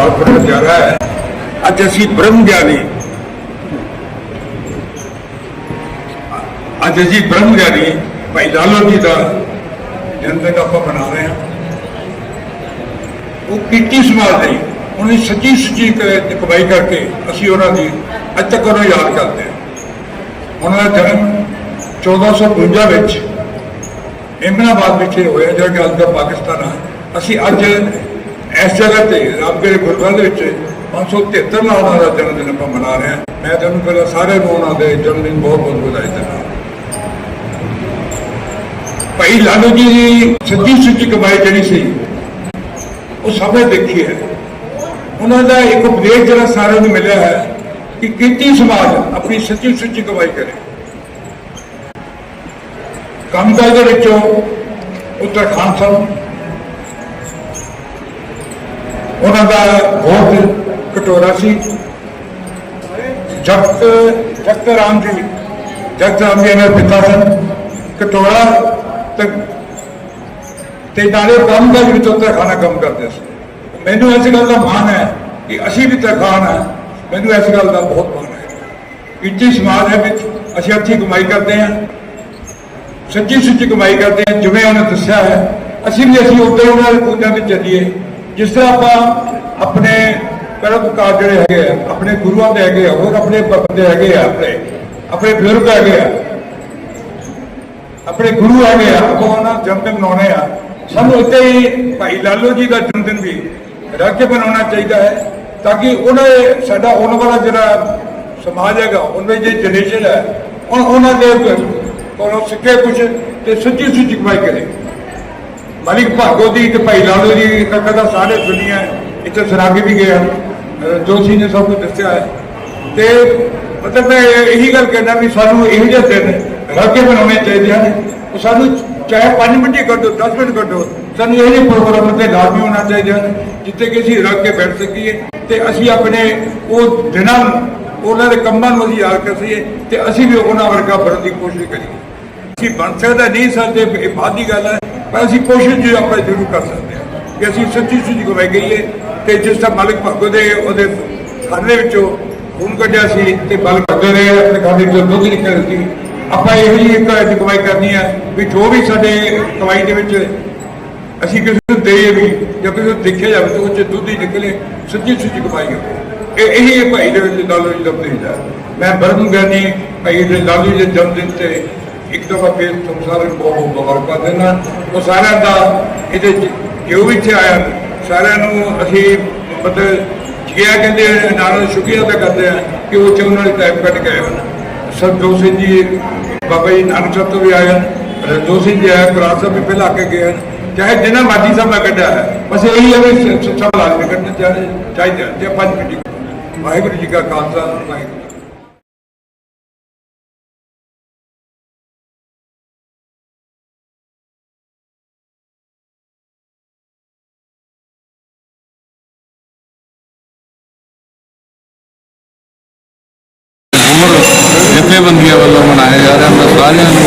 ਬਹੁਤ ਸਵਾਗਤ ਜਾ ਰਿਹਾ ਹੈ। ਅੱਜ ਅਸੀਂ ਬ੍ਰਹਮ ਗਿਆਨੀ ਅੱਜ ਅਸੀਂ ਬ੍ਰਹਮ ਗਿਆਨੀ ਭਾਈ ਲਾਲੋ ਜੀ ਦਾ ਜਨਮ ਆਪਾਂ ਮਨਾ ਰਹੇ ਹਾਂ। ਉਹ ਕੀਤੀ ਸਮਾਜ ਲਈ ਉਹਨੇ ਸੱਚੀ ਸੁੱਚੀ ਕਮਾਈ ਕਰਕੇ ਅਸੀਂ ਉਹਨਾਂ ਦੀ ਅੱਜ ਤੱਕ ਉਹਨੂੰ ਯਾਦ ਕਰਦੇ ਹਾਂ। ਉਹਨਾਂ ਦਾ ਜਨਮ 1452 ਵਿੱਚ ਇਮਨਾਬਾਦ ਵਿਖੇ ਹੋਇਆ, ਜਿਹੜਾ ਕਿ ਅੱਜ ਦਾ ਪਾਕਿਸਤਾਨ ਹੈ ਅਸੀਂ ਅੱਜ ਇਸ ਜਗ੍ਹਾ ਤੇ ਰਾਮਗੜ੍ਹ ਗੁਰਦੁਆਰੇ ਦੇ ਵਿੱਚ 573 ਨਾਲ ਉਹਨਾਂ ਦਾ ਜਨਮ ਦਿਨ ਆਪਾਂ ਮਨਾ ਰਹੇ ਹਾਂ। ਮੈਂ ਤੁਹਾਨੂੰ ਪਹਿਲਾਂ ਸਾਰੇ ਨੂੰ ਉਹਨਾਂ ਦੇ ਜਨਮ ਦਿਨ ਬਹੁਤ ਬਹੁਤ ਵਧਾਈ ਦਿੰਦਾ ਭਾਈ ਲਾਲੂ ਜੀ ਦੀ ਸੱਚੀ ਸੁੱਚੀ ਕਮਾਈ ਜਿਹੜੀ ਸੀ, ਉਹ ਸਭ ਨੇ ਦੇਖੀ ਹੈ। ਉਹਨਾਂ ਦਾ ਇੱਕ ਉਪਦੇਸ਼ ਜਿਹੜਾ ਸਾਰਿਆਂ ਨੂੰ ਮਿਲਿਆ ਹੈ ਕਿ ਕੀਤੀ ਸਮਾਜ ਆਪਣੀ ਸੱਚੀ ਸੁੱਚੀ ਕਮਾਈ ਕਰੇ। ਕੰਮ ਕੰਮਕਾਜ ਦੇ ਵਿੱਚੋਂ ਉੱਤਰਾਖੰਡ ਸਾਹਿਬ ਉਹਨਾਂ ਦਾ ਬਹੁਤ ਕਟੋਰਾ ਸੀ। ਜਗਤ ਜਗਤ ਰਾਮ ਜੀ ਜਗਤ ਰਾਮ ਜੀ ਦੇ ਪਿਤਾ ਸਨ ਕਟੋਰਾ ਤੇ ਤੇ ਨਾਲੇ ਕੰਮ ਦਾ ਵੀ ਉੱਤਰ ਖਾਣਾ ਕੰਮ ਕਰਦੇ ਸੀ। ਮੈਨੂੰ ਇਸ ਗੱਲ ਦਾ ਮਾਣ ਹੈ ਕਿ ਅਸੀਂ ਵੀ ਤਰਖਾਨ ਹੈ ਮੈਨੂੰ ਇਸ ਗੱਲ ਦਾ ਬਹੁਤ ਮਾਣ ਹੈ। ਇੱਥੇ ਸਮਾਜ ਹੈ ਵਿੱਚ ਅਸੀਂ ਅੱਛੀ ਕਮਾਈ ਕਰਦੇ ਹਾਂ। ਸੱਚੀ ਸੁੱਚੀ ਕਮਾਈ ਕਰਦੇ ਹਾਂ, ਜਿਵੇਂ ਉਹਨੇ ਦੱਸਿਆ ਹੈ। ਅਸੀਂ ਵੀ ਅਸੀਂ ਉੱਧਰ ਉਹਨਾਂ ਦੇ ਪੂਜਾ ਵਿੱਚ ਚੱਲੀਏ। ਜਿਸ ਤਰ੍ਹਾਂ ਆਪਾਂ ਆਪਣੇ ਪਰਮਕਾਰ ਜਿਹੜੇ ਹੈਗੇ ਆ, ਆਪਣੇ ਗੁਰੂਆਂ ਦੇ ਹੈਗੇ ਆ, ਹੋਰ ਆਪਣੇ ਬੰਦੇ ਹੈਗੇ ਆ, ਆਪਣੇ ਆਪਣੇ ਬਜ਼ੁਰਗ ਹੈਗੇ ਆ, ਆਪਣੇ ਗੁਰੂ ਹੈਗੇ ਆ, ਆਪਾਂ ਉਹਨਾਂ ਦਾ ਜਨਮ ਦਿਨ ਮਨਾਉਣੇ ਆ। ਸਾਨੂੰ ਇੱਥੇ ਹੀ ਭਾਈ ਲਾਲੋ ਜੀ ਦਾ ਜਨਮ ਦਿਨ ਵੀ ਰੱਖ ਕੇ ਮਨਾਉਣਾ ਚਾਹੀਦਾ ਹੈ, ਤਾਂ ਕਿ ਉਹਨਾਂ ਸਾਡਾ ਆਉਣ ਵਾਲਾ ਜਿਹੜਾ ਸਮਾਜ ਹੈਗਾ, ਉਹਨਾਂ ਦੀ ਜਿਹੜੀ ਜਨਰੇਸ਼ਨ ਹੈ, ਉਹ- ਉਹਨਾਂ ਦੇ ਕੋਲੋਂ ਸਿੱਖੇ ਕੁਝ ਤੇ ਸੱਚੀ ਸੁੱਚੀ ਕਮਾਈ ਕਰੇ। ਮਾਲਿਕ ਭਾਗੋ ਦੀ ਤੇ ਭਾਈ ਲਾਲੋ ਜੀ ਦਾ ਕਦਾ ਸਾਰੇ ਸੁਣੀਆਂ ਇੱਥੇ ਸਰਾਗੇ ਵੀ ਗਿਆ ਜੋਸ਼ੀ ਨੇ ਸਭ ਕੁਝ ਦੱਸਿਆ ਹੈ। ਤੇ ਮਤਲਬ ਮੈਂ ਇਹੀ ਗੱਲ ਕਹਿੰਦਾ ਵੀ ਸਾਨੂੰ ਇਹੋ ਜਿਹੇ ਦਿਨ ਰੱਖ ਕੇ ਬਣਾਉਣੇ ਚਾਹੀਦੇ ਹਨ। ਉਹ ਸਾਨੂੰ ਚਾਹੇ 5 ਮਿੰਟ ਹੀ ਕੱਢੋ 10 ਮਿੰਟ ਕੱਢੋ। ਸਾਨੂੰ ਇਹੋ ਜਿਹੇ ਪ੍ਰੋਗਰਾਮ ਤੇ ਲਾਜ਼ਮੀ ਹੋਣਾ ਚਾਹੀਦਾ ਹਨ ਜਿੱਥੇ ਕਿ ਅਸੀਂ ਰੱਖ ਕੇ ਬੈਠ ਸਕੀਏ ਤੇ ਅਸੀਂ ਆਪਣੇ ਉਹ ਦਿਨਾਂ ਨੂੰ ਉਹਨਾਂ ਦੇ ਕੰਮਾਂ ਨੂੰ ਅਸੀਂ ਯਾਦ ਕਰ ਸਕੀਏ ਤੇ ਅਸੀਂ ਵੀ ਉਹਨਾਂ ਵਰਗਾ ਬਣਨ ਦੀ ਕੋਸ਼ਿਸ਼ ਕਰੀਏ। ਅਸੀਂ ਬਣ ਸਕਦਾ ਨਹੀਂ ਸਕਦੇ ਇਹ ਬਾਅਦ ਦੀ ਗੱਲ ਹੈ। ਪਰ ਅਸੀਂ ਕੋਸ਼ਿਸ਼ ਜੀ ਆਪਾਂ ਜ਼ਰੂਰ ਕਰ ਸਕਦੇ ਹਾਂ ਕਿ ਅਸੀਂ ਸੱਚੀ ਸੁੱਚੀ ਕਮਾਈ ਗਈਏ ਤੇ ਜਿਸ ਤਰ੍ਹਾਂ ਮਾਲਕ ਭਾਗੋ ਦੇ ਉਹਦੇ ਖਾਨੇ ਵਿੱਚੋਂ ਖੂਨ ਕੱਢਿਆ ਸੀ ਤੇ ਬਲ ਕਰਦੇ ਰਹੇ ਆਪਣੇ ਖਾਨੇ ਵਿੱਚੋਂ ਦੁੱਧ ਨਿਕਲ ਸੀ। ਆਪਾਂ ਇਹੋ ਜਿਹੀ ਇੱਕ ਅੱਜ ਕਮਾਈ ਕਰਨੀ ਹੈ ਵੀ ਜੋ ਵੀ ਸਾਡੇ ਕਮਾਈ ਦੇ ਵਿੱਚ ਅਸੀਂ ਕਿਸੇ ਨੂੰ ਦੇਈਏ ਵੀ ਜਾਂ ਕਿਸੇ ਨੂੰ ਦੇਖਿਆ ਜਾਵੇ ਤਾਂ ਉਹ 'ਚ ਦੁੱਧ ਹੀ ਨਿਕਲੇ, ਸੱਚੀ ਸੁੱਚੀ ਕਮਾਈ ਹੋਵੇ। ਇਹ ਇਹੀ ਹੈ ਭਾਈ ਦੇ ਵਿੱਚ ਲਾਲੂ ਜੀ ਦਾ ਉਪਦੇਸ਼ ਹੈ ਮੈਂ ਬਰਮ ਗਿਆਨੀ ਭਾਈ ਦੇ ਲਾਲੂ ਜੀ ਦੇ ਜਨਮ ਦਿਨ ਤੇ ਇੱਕ ਦਫਾ ਫੇਰ ਤੁਹਾਨੂੰ ਸਾਰਿਆਂ ਨੂੰ ਬਹੁਤ ਮੁਬਾਰਕਾਂ ਦੇਣਾ ਉਹ ਸਾਰਿਆਂ ਦਾ ਇਹਦੇ ਜੋ ਵੀ ਇੱਥੇ ਆਇਆ ਸਾਰਿਆਂ ਨੂੰ ਅਸੀਂ ਮਤਲਬ ਜਿਆ ਕਹਿੰਦੇ ਆ, ਨਾਲ ਸ਼ੁਕਰੀਆ ਅਦਾ ਕਰਦੇ ਆ ਕਿ ਉਹ ਚ ਉਹਨਾਂ ਨੇ ਟਾਈਮ ਕੱਢ ਕੇ ਆਏ ਹਨ ਸਰਜੋਤ ਸਿੰਘ ਜੀ ਬਾਬਾ ਜੀ ਨਾਨਕ ਸਾਹਿਬ ਤੋਂ ਵੀ ਆਏ ਹਨ ਰਜੋਤ ਸਿੰਘ ਜੀ ਆਏ ਕੁਰਾਨ ਸਾਹਿਬ ਵੀ ਪਹਿਲਾਂ ਆ ਕੇ ਗਏ ਹਨ ਚਾਹੇ ਜਿੰਨਾ ਮਰਜ਼ੀ ਸਭ ਮੈਂ ਕੱਢਿਆ ਹੈ ਬਸ ਇਹੀ ਹੈ ਵੀ ਸ- ਸਭ ਲਾਜ਼ਮੀ ਕੱਢਣੇ ਚਾਹੀਦੇ ਚਾਹੀਦੇ ਹਨ। ਪੰਜ ਮਿੰਟ ਵਾਹਿਗੁਰੂ ਜੀ ਕਾ ਖਾਲਸਾ ਵਾਹਿਗੁਰੂ ਮਨਾਇਆ ਜਾ ਰਿਹਾ ਮੈਂ ਸਾਰਿਆਂ ਨੂੰ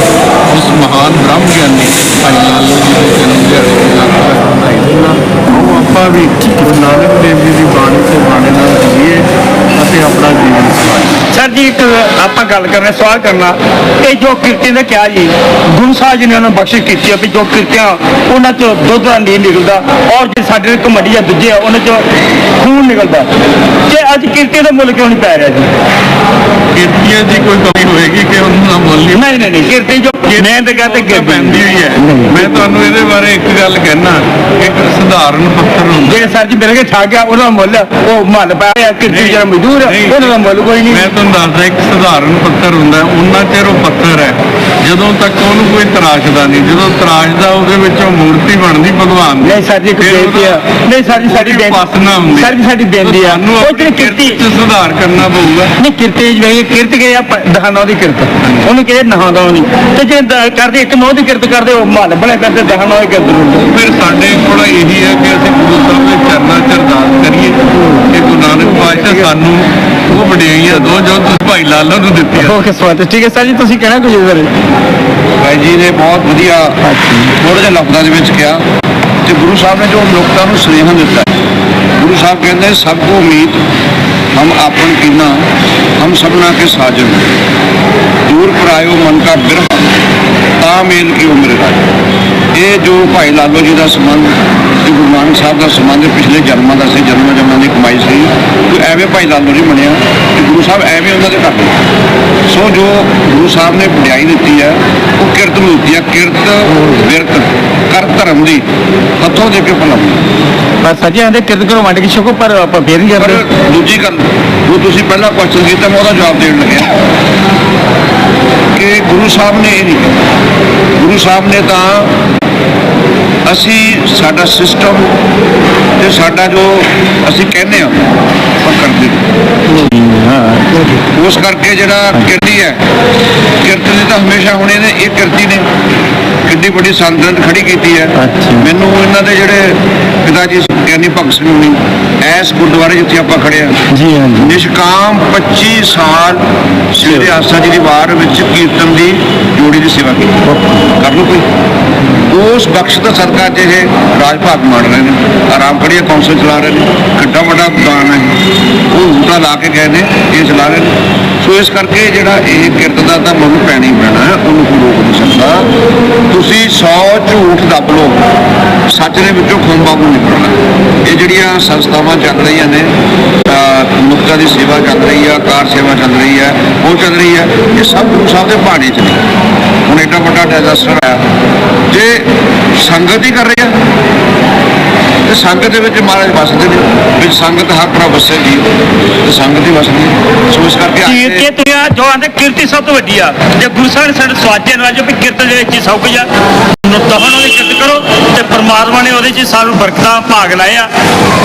ਉਸ ਮਹਾਨ ਬ੍ਰਹਮ ਗਿਆਨੀ ਭਾਈ ਲਾਲੋ ਜੀ ਦੇ ਜਨਮ ਦਿਹਾੜੇ ਦੀ ਲੱਖ ਲੱਖ ਵਧਾਈ ਦਿੰਦਾ। ਉਹ ਆਪਾਂ ਵੀ ਗੁਰੂ ਨਾਨਕ ਦੇਵ ਜੀ ਦੀ ਬਾਣੀ ਤੇ ਬਾਣੀ ਨਾਲ ਜੀਏ ਅਤੇ ਆਪਣਾ ਜੀਵਨ ਸਵਾਰੀਏ। ਸਰ ਜੀ ਇੱਕ ਆਪਾਂ ਗੱਲ ਕਰਨਾ ਸਵਾਲ ਕਰਨਾ। ਇਹ ਜੋ ਕਿਰਤੀਆਂ ਦਾ ਕਿਹਾ ਜੀ ਗੁਰੂ ਸਾਹਿਬ ਜੀ ਨੇ ਉਹਨਾਂ ਬਖਸ਼ਿਸ਼ ਕੀਤੀ ਆ ਵੀ ਜੋ ਕਿਰਤੀਆਂ ਉਹਨਾਂ ਚੋਂ ਦੁੱਧ ਦਾ ਨਹੀਂ ਨਿਕਲਦਾ ਔਰ ਜੇ ਸਾਡੇ ਕਮੜੀ ਆ ਦੂਜੇ ਆ ਉਹਨਾਂ ਚੋਂ ਖੂਨ ਨਿਕਲਦਾ। ਤੇ ਅੱਜ ਕਿਰਤੀਆਂ ਦਾ ਮੁੱਲ ਕਿਉਂ ਨਹੀਂ ਪੈ ਰਿਹਾ ਜੀ? ਕਿਰਤੀਆਂ ਦੀ ਕੋਈ ਕਮੀ ਹੋਏਗੀ ਕਿ ਉਹਨਾਂ ਦਾ ਮੁੱਲ ਨਹੀਂ ਨਹੀਂ ਨਹੀਂ ਕਿਰਤੀ ਜੋ ਮਿਹਨਤ ਕਰਦੇ ਤਾਂ ਪੈਂਦੀ ਹੋਈ ਹੈ। ਮੈਂ ਤੁਹਾਨੂੰ ਇਹਦੇ ਬਾਰੇ ਇੱਕ ਗੱਲ ਕਹਿਣਾ ਇੱਕ ਸਧਾਰਨ ਪੱਤਰ ਹੁੰਦਾ। ਜਿਹੜੇ ਸਰ ਜੀ ਮੇਰੇ ਕੇ ਠਾ ਗਿਆ ਉਹਦਾ ਮੁੱਲ ਉਹ ਮੁੱਲ ਪੈ ਰਿਹਾ ਕਿਰਤੀ ਜਿਹੜਾ ਮਜ਼ਦੂਰ। ਉਹਨਾਂ ਦਾ ਮੁੱਲ ਕੋਈ ਨਹੀਂ। ਮੈਂ ਤੁਹਾਨੂੰ ਦੱਸਦਾ ਇੱਕ ਸਧਾਰਨ ਪੱਤਰ ਹੁੰਦਾ ਉਹਨਾਂ ਚਿਰ ਉਹ ਪੱਤਰ ਹੈ। ਜਦੋਂ ਤੱਕ ਉਹਨੂੰ ਕੋਈ ਤਰਾਸ਼ਦਾ ਨਹੀਂ ਜਦੋਂ ਤਰਾਸ਼ਦਾ ਉਹਦੇ ਵਿੱਚੋਂ ਮੂਰਤੀ ਬਣਦੀ ਭਗਵਾਨ ਦੀ। ਨਹੀਂ ਸਰ ਜੀ ਫਿਰ ਬੇਨਤੀ ਆ। ਨਹੀਂ ਸਰ ਜੀ ਸਾਡੀ ਬੇਨਤੀ ਸਰ ਜੀ ਸਾਡੀ ਬੇਨਤੀ ਆ। ਉਹ ਜਿਹੜੀ ਕਿਰਤ 'ਚ ਸੁਧਾਰ ਕਰਨਾ ਪਊਗਾ। ਨਹੀਂ ਕਿਰਤੇ ਜਿਵੇਂ ਕਿਰਤ ਕੇ ਆ ਦਹਾਨੋਂ ਦੀ ਕਿਰਤ। ਉਹਨੂੰ ਕਿਹਦੇ ਨਹਾਉਂਦਾ ਨਹੀਂ। ਤੇ ਜੇ ਕਰਦੇ ਇੱਕ ਨੋਹ ਦੀ ਕਿਰਤ ਕਰਦੇ ਉਹ ਮਹੱਲ ਬਣੇ ਕਰਦੇ ਦਹਾਨੋਂ ਦੀ ਕਿਰਤ ਫਿਰ ਸਾਡੇ ਕੋਲ ਇਹੀ ਹੈ ਕਿ ਅਸੀਂ ਗੁਰੂ ਸਾਹਿਬ ਦੇ ਚਰਨਾਂ 'ਚ ਅਰਦਾਸ ਕਰੀਏ ਕਿ ਗੁਰੂ ਨਾਨਕ ਪਾਤਸ਼ਾਹ ਸਾਨੂੰ ਉਹ ਵਡਿਆਈਆਂ ਦੋ ਜੋ ਤੁਸੀਂ ਭਾਈ ਲਾਲਾ ਨੂੰ ਦਿੱਤੀਆਂ। ਓਕੇ ਸਵਾਗਤ ਠੀਕ ਹੈ ਸਰ ਜੀ ਤੁਸੀਂ ਕਹਿਣਾ ਕੁਝ ਇਸ ਬਾਰੇ? ਭਾਈ ਜੀ ਨੇ ਬਹੁਤ ਵਧੀਆ ਥੋੜੇ ਜਿਹੇ ਲਫ਼ਜ਼ਾਂ ਦੇ ਵਿੱਚ ਕਿਹਾ ਤੇ ਗੁਰੂ ਸਾਹਿਬ ਨੇ ਜੋ ਲੋਕਾਂ ਨੂੰ ਸੁਨੇਹਾ ਦਿੱਤਾ ਹੈ। ਗੁਰੂ ਸਾਹਿਬ ਕਹਿੰਦੇ ਸਭ ਕੋ ਉਮੀਦ ਹਮ ਆਪਨ ਕੀਨਾ ਹਮ ਸਭਨਾ ਕੇ ਸਾਜਨ। ਦੂਰ ਪਰਾਇਓ ਮਨ ਕਾ ਬਿਰਹਾ ਤਾਂ ਮੇਲ ਕੀ ਉਮਰ ਰਾਜ। ਇਹ ਜੋ ਭਾਈ ਲਾਲੋ ਜੀ ਦਾ ਸੰਬੰਧ ਤੇ ਗੁਰੂ ਨਾਨਕ ਸਾਹਿਬ ਦਾ ਸੰਬੰਧ ਪਿਛਲੇ ਜਨਮਾਂ ਦਾ ਸੀ ਜਨਮਾਂ ਜਨਮਾਂ ਦੀ ਕਮਾਈ ਸੀ। ਕਿ ਐਵੇਂ ਭਾਈ ਲਾਲੋ ਨਹੀਂ ਬਣਿਆ ਕਿ ਗੁਰੂ ਸਾਹਿਬ ਐਵੇਂ ਉਹਨਾਂ ਦੇ ਘਰ ਦੇ ਸੋ ਜੋ ਗੁਰੂ ਸਾਹਿਬ ਨੇ ਵਡਿਆਈ ਦਿੱਤੀ ਹੈ ਉਹ ਕਿਰਤ ਨੂੰ ਦਿੱਤੀ ਹੈ ਕਿਰਤ ਵਿਰਤ ਕਰ ਧਰਮ ਦੀ ਹੱਥੋਂ ਦੇ ਕੇ ਬਸ ਸਰ ਜੀ ਆਂਦੇ ਕਿਰਤ ਕਰੋ ਵੰਡ ਕੇ ਛਕੋ ਪਰ ਆਪਾਂ ਫੇਰ ਨਹੀਂ ਪਰ ਕਰਦੇ ਦੂਜੀ ਗੱਲ ਜੋ ਤੁਸੀਂ ਪਹਿਲਾਂ ਕੁਐਸਚਨ ਕੀਤਾ ਮੈਂ ਉਹਦਾ ਜਵਾਬ ਦੇਣ ਲੱਗਿਆ। ਕਿ ਗੁਰੂ ਸਾਹਿਬ ਨੇ ਇਹ ਨਹੀਂ ਗੁਰੂ ਸਾਹਿਬ ਨੇ ਤਾਂ ਅਸੀਂ ਸਾਡਾ ਸਿਸਟਮ ਤੇ ਸਾਡਾ ਜੋ ਅਸੀਂ ਕਹਿੰਦੇ ਆ ਉਹ ਕਰਦੇ ਨਹੀਂ। ਉਸ ਕਰਕੇ ਜਿਹੜਾ ਕਿਰਤੀ ਹੈ ਕਿਰਤ ਦੀ ਤਾਂ ਹਮੇਸ਼ਾ ਹੋਣੀ ਨੇ ਇਹ ਕਿਰਤੀ ਨੇ। ਕਿੰਨੀ ਵੱਡੀ ਸੰਦਰਦ ਖੜੀ ਕੀਤੀ ਹੈ। ਮੈਨੂੰ ਇਹਨਾਂ ਦੇ ਜਿਹੜੇ ਪਿਤਾ ਜੀ ਗਿਆਨੀ ਭਗਤ ਸਿੰਘ ਹੋਣੀ ਐਸ ਗੁਰਦੁਆਰੇ ਜਿੱਥੇ ਆਪਾਂ ਖੜੇ ਆ ਜੀ ਹਾਂਜੀ ਨਿਸ਼ਕਾਮ 25 ਸਾਲ ਸ੍ਰੀ ਆਸਾ ਜੀ ਦੀ ਵਾਰ ਵਿੱਚ ਕੀਰਤਨ ਦੀ ਜੋੜੀ ਦੀ ਸੇਵਾ ਕੀਤੀ। ਕਰ ਲਓ ਕੋਈ। ਉਸ ਬਖਸ਼ ਦਾ ਸਦਕਾ ਚ ਇਹ ਰਾਜ ਭਾਗ ਮਾਣ ਰਹੇ ਨੇ। ਆਰਾਮ ਕਰੀਏ, ਕੌਂਸਲ ਚਲਾ ਰਹੇ ਨੇ। ਕਿੱਡਾ ਵੱਡਾ ਦਾਨ ਹੈ ਉਹ ਹੂਟਾ ਲਾ ਕੇ ਗਏ ਨੇ, ਇਹ ਚਲਾ ਰਹੇ ਨੇ। ਸੋ ਇਸ ਕਰਕੇ ਜਿਹੜਾ ਇਹ ਕਿਰਤ ਦਾ ਤਾਂ ਮੁੱਲ ਪੈਣਾ ਹੀ ਹੈ, ਉਹਨੂੰ ਕੋਈ ਰੋਕ ਨਹੀਂ ਸਕਦਾ। ਤੁਸੀਂ 100 ਝੂਠ ਦੱਬ ਲਓ। ਸੱਚ ਦੇ ਵਿੱਚੋਂ ਖੂਨ ਬਾਬੂ ਨਿਕਲਣਾ। ਇਹ ਜਿਹੜੀਆਂ ਸੰਸਥਾਵਾਂ ਚੱਲ ਰਹੀਆਂ ਨੇ ਅਹ ਦੀ ਸੇਵਾ ਚੱਲ ਰਹੀ ਆ, ਕਾਰ ਸੇਵਾ ਚੱਲ ਰਹੀ ਹੈ ਉਹ ਚੱਲ ਰਹੀ ਹੈ ਇਹ ਸਭ ਗੁਰੂ ਸਾਹਿਬ ਦੇ ਬਾਣੀ ਚ ਨੇ। ਹੁਣ ਐਡਾ ਵੱਡਾ ਡਿਜ਼ਾਸਟਰ ਆਇਆ। ਜੇ ਸੰਗਤ ਹੀ ਕਰ ਰਹੀ ਤੇ ਸੰਗਤ ਦੇ ਵਿੱਚ ਮਹਾਰਾਜ ਵਸਦੇ ਨੇ। ਵਿੱਚ ਸੰਗਤ ਹਰ ਪ੍ਰਭ ਵਸੇ ਜੀ ਤੇ ਸੰਗਤ ਹੀ ਵਸਦੀ। ਸੋ ਇਸ ਕਰਕੇ ਕਿਰਤੀ ਤੇ ਜੋ ਆਂਦੇ ਕਿਰਤੀ ਸਭ ਤੋਂ ਵੱਡੀ ਆ। ਜੇ ਗੁਰੂ ਸਾਹਿਬ ਨੇ ਸਾਡੇ ਸਵਾਜੇ ਨਵਾਜੋ ਵੀ ਕਿਰਤ ਦੇ ਵਿੱਚ ਹੀ ਸਭ ਕੁਝ ਆ। ਤਹਨ ਉਹਦੀ ਕਿਰਤ ਕਰੋ ਤੇ ਪਰਮਾਤਮਾ ਨੇ ਉਹਦੇ 'ਚ ਸਾਨੂੰ ਬਰਕਤਾਂ ਭਾਗ ਲਾਏ ਆ।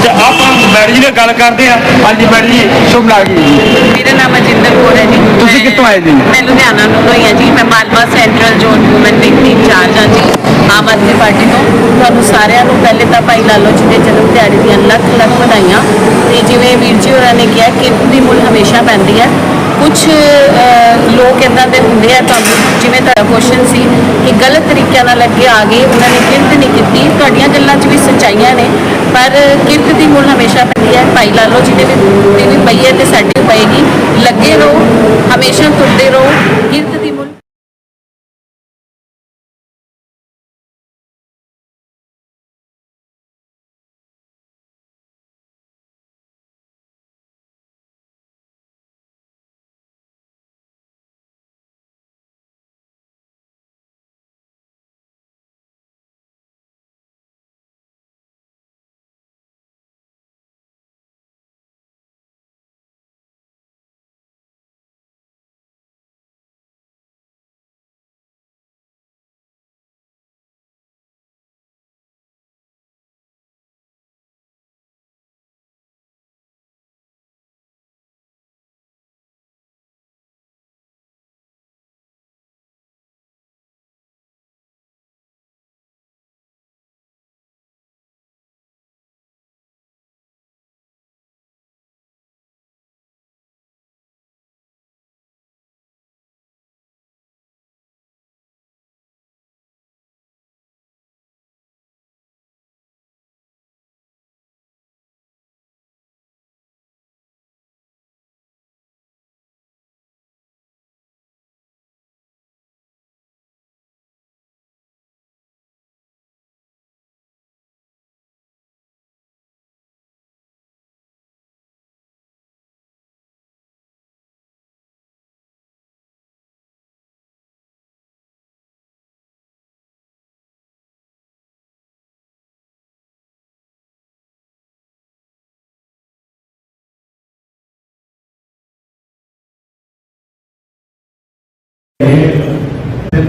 ਤੇ ਆਪਾਂ ਮੈਡਮ ਜੀ ਨਾਲ ਗੱਲ ਕਰਦੇ ਆ ਹਾਂਜੀ ਮੈਡਮ ਜੀ ਸ਼ੁਭ ਲਾਗੀ ਮੇਰਾ ਨਾਮ ਅਜਿੰਦਰ ਕੌਰ ਹੈ ਜੀ। ਤੁਸੀਂ ਕਿੱਥੋਂ ਆਏ ਜੀ? ਮੈਂ ਲੁਧਿਆਣਾ ਤੋਂ ਹੋਈ ਹਾਂ ਜੀ। ਮੈਂ Malwa central zone woman wing ਦੀ ਇੰਚਾਰਜ ਹਾਂ ਜੀ। ਆਮ ਆਦਮੀ ਪਾਰਟੀ ਤੋਂ। ਤੁਹਾਨੂੰ ਸਾਰਿਆਂ ਨੂੰ ਪਹਿਲੇ ਤਾਂ ਭਾਈ ਲਾਲੋ ਜੀ ਦੇ ਜਨਮ ਦਿਹਾੜੇ ਦੀਆਂ ਲੱਖ ਲੱਖ ਵਧਾਈਆਂ। ਤੇ ਜਿਵੇਂ ਵੀਰ ਜੀ ਹੋਰਾਂ ਨੇ ਕਿਹਾ ਕਿ ਦੀ ਮੁੱਲ ਹਮੇਸ਼ਾ ਪੈਂਦੀ ਹੈ। ਕੁਝ ਲੋਕ ਇਦਾਂ ਦੇ ਹੁੰਦੇ ਆ ਤੁਹਾਨੂੰ, ਜਿਵੇਂ ਤੁਹਾਡਾ ਕੁਐਸਚਨ ਸੀ ਕਿ ਗਲਤ ਤਰੀਕਿਆਂ ਨਾਲ ਅੱਗੇ ਆ ਗਏ, ਉਹਨਾਂ ਨੇ ਕਿਰਤ ਨਹੀਂ ਕੀਤੀ, ਤੁਹਾਡੀਆਂ ਗੱਲਾਂ 'ਚ ਵੀ ਸੱਚਾਈਆਂ ਨੇ, ਪਰ ਕਿਰਤ ਦੀ ਮੁੱਲ ਹਮੇਸ਼ਾ ਪੈਂਦੀ ਹੈ। ਭਾਈ ਲਾਲੋ ਜੀ ਦੇ ਵੀ, ਦੀ ਵੀ ਪਈ ਹੈ ਤੇ ਸਾਡੇ ਪਏਗੀ। ਲੱਗੇ ਰਹੋ, ਹਮੇਸ਼ਾ ਤੁਰਦੇ ਰਹੋ ਕਿਰਤ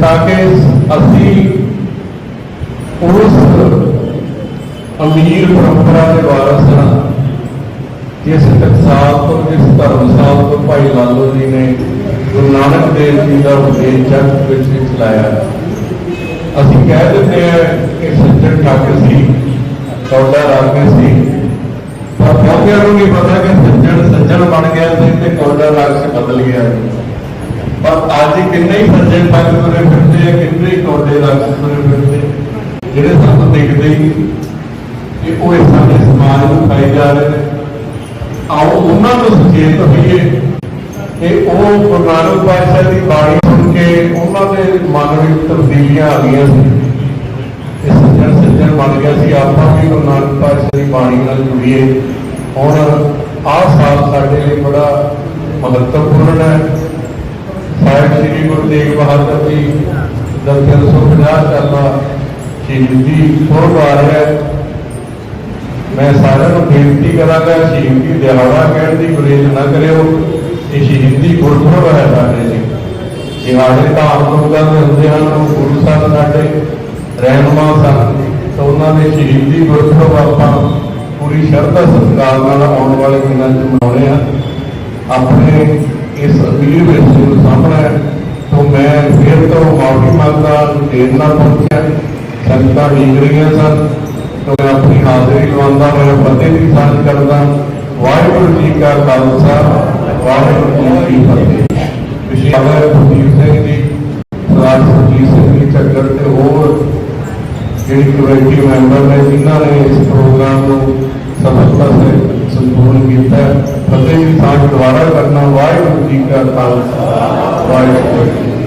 ਤਾਂ ਕਿ ਅਸੀਂ ਉਸ ਅਮੀਰ ਪਰੰਪਰਾ ਦੇ ਵਾਰਸ ਹਾਂ, ਜਿਸ ਟਕਸਾਲ ਤੋਂ ਜਿਸ ਧਰਮ ਧਰਮਸਾਲ ਤੋਂ ਭਾਈ ਲਾਲੋ ਜੀ ਨੇ ਗੁਰੂ ਨਾਨਕ ਦੇਵ ਜੀ ਦਾ ਉਪਦੇਸ਼ ਜਗ ਵਿੱਚ ਚਲਾਇਆ। ਅਸੀਂ ਕਹਿ ਦਿੰਦੇ ਹਾਂ ਕਿ ਸੱਜਣ ਠੱਗ ਸੀ ਕੌਡਾ ਰਾਗ ਸੀ, ਪਰ ਬਹੁਤਿਆਂ ਨੂੰ ਨਹੀਂ ਪਤਾ ਕਿ ਸੱਜਣ ਸੱਜਣ ਬਣ ਗਿਆ ਸੀ ਤੇ ਕੌਡਾ ਰਾਗ ਸੇ ਬਦਲ ਗਿਆ ਪਰ ਅੱਜ ਕਿੰਨੇ ਹੀ ਸੱਜਣ ਠੱਗ ਤੁਰੇ ਫਿਰਦੇ ਆ, ਕਿੰਨੇ ਹੀ ਕੌਡੇ ਰਾਗ ਤੁਰੇ ਫਿਰਦੇ ਜਿਹੜੇ ਸਾਨੂੰ ਦੇਖਦੇ ਹੀ ਕਿ ਉਹ ਇਸ ਸਾਡੇ ਸਮਾਜ ਨੂੰ ਖਾਈ ਜਾ ਰਹੇ ਨੇ। ਆਓ ਉਹਨਾਂ ਨੂੰ ਸੁਚੇਤ ਹੋਈਏ ਕਿ ਉਹ ਗੁਰੂ ਨਾਨਕ ਪਾਤਸ਼ਾਹ ਦੀ ਬਾਣੀ ਸੁਣ ਕੇ ਉਹਨਾਂ ਦੇ ਮਨ ਵਿੱਚ ਤਬਦੀਲੀਆਂ ਆ ਗਈਆਂ ਸੀ। ਇਹ ਸੱਜਣ ਸੱਜਣ ਬਣ ਗਿਆ ਸੀ। ਆਪਾਂ ਵੀ ਗੁਰੂ ਨਾਨਕ ਪਾਤਸ਼ਾਹ ਦੀ ਬਾਣੀ ਨਾਲ ਜੁੜੀਏ। ਹੁਣ ਆਹ ਸਾਲ ਸਾਡੇ ਲਈ ਬੜਾ ਮਹੱਤਵਪੂਰਨ ਹੈ। ਸਾਹਿਬ ਸ੍ਰੀ ਗੁਰੂ ਤੇਗ ਬਹਾਦਰ ਜੀ ਦਾ 350 ਸਾਲਾ ਸ਼ਹੀਦੀ ਪੁਰਬ ਆ ਰਿਹਾ ਹੈ। ਮੈਂ ਸਾਰਿਆਂ ਨੂੰ ਬੇਨਤੀ ਕਰਾਂਗਾ, ਸ਼ਹੀਦੀ ਦਿਹਾੜਾ ਕਹਿਣ ਦੀ ਗੁਰੇਜ਼ ਨਾ ਕਰਿਓ, ਇਹ ਸ਼ਹੀਦੀ ਗੁਰਪੁਰਬ ਹੈ ਸਾਡੇ ਲਈ। ਦਿਹਾੜੇ ਤਾਂ ਆਮ ਲੋਕਾਂ ਦੇ ਹੁੰਦੇ ਹਨ, ਉਹ ਗੁਰੂ ਸਾਹਿਬ ਸਾਡੇ ਰਹਿਨੁਮਾ ਸਨ। ਤਾਂ ਉਹਨਾਂ ਦੇ ਸ਼ਹੀਦੀ ਗੁਰਪੁਰਬ ਆਪਾਂ ਪੂਰੀ ਸ਼ਰਧਾ ਸਤਿਕਾਰ ਨਾਲ ਆਉਣ ਵਾਲੇ ਦਿਨਾਂ 'ਚ ਮਨਾਉਣੇ ਆ ਆਪਣੇ ਇਸ ਅਮੀਰ ਵਿੱਚ ਨੂੰ ਸਾਹਮਣੇ ਤੋਂ ਮੈਂ ਫਿਰ ਤੋਂ ਮਾਫੀ ਮੰਗਦਾ ਦੇਰ ਨਾਲ ਪਹੁੰਚਿਆ ਸੰਗਤਾਂ ਡੀਕ ਰਹੀਆਂ ਸਨ, ਤੋਂ ਮੈਂ ਆਪਣੀ ਹਾਜ਼ਰੀ ਲਵਾਉਂਦਾ ਹੋਇਆ ਫਤਿਹ ਦੀ ਸਾਂਝ ਕਰਦਾ। ਵਾਹਿਗੁਰੂ ਜੀ ਕਾ ਖਾਲਸਾ, ਵਾਹਿਗੁਰੂ ਜੀ ਕੀ ਫਤਿਹ। ਵਿਸ਼ੇਸ਼ ਗੁਰਦੀਪ ਸਿੰਘ ਜੀ, ਸਰਦਾਰ ਸੁਰਜੀਤ ਸਿੰਘ ਜੀ ਚੱਕਰ ਤੇ ਹੋਰ ਜਿਹੜੀ ਕਮੇਟੀ ਮੈਂਬਰ ਨੇ, ਜਿਨ੍ਹਾਂ ਨੇ ਇਸ ਪ੍ਰੋਗਰਾਮ ਨੂੰ ਸਫਲਤਾ ਸੇ ਸੰਪੂਰਨ ਕੀਤਾ। ਫਤਿਹ ਦੀ ਸਾਂਝ ਦੁਆਰਾ ਕਰਨਾ ਵਾਹਿਗੁਰੂ ਜੀ ਕਾ ਖਾਲਸਾ। ਵਾਹਿਗੁਰੂ ਜੀ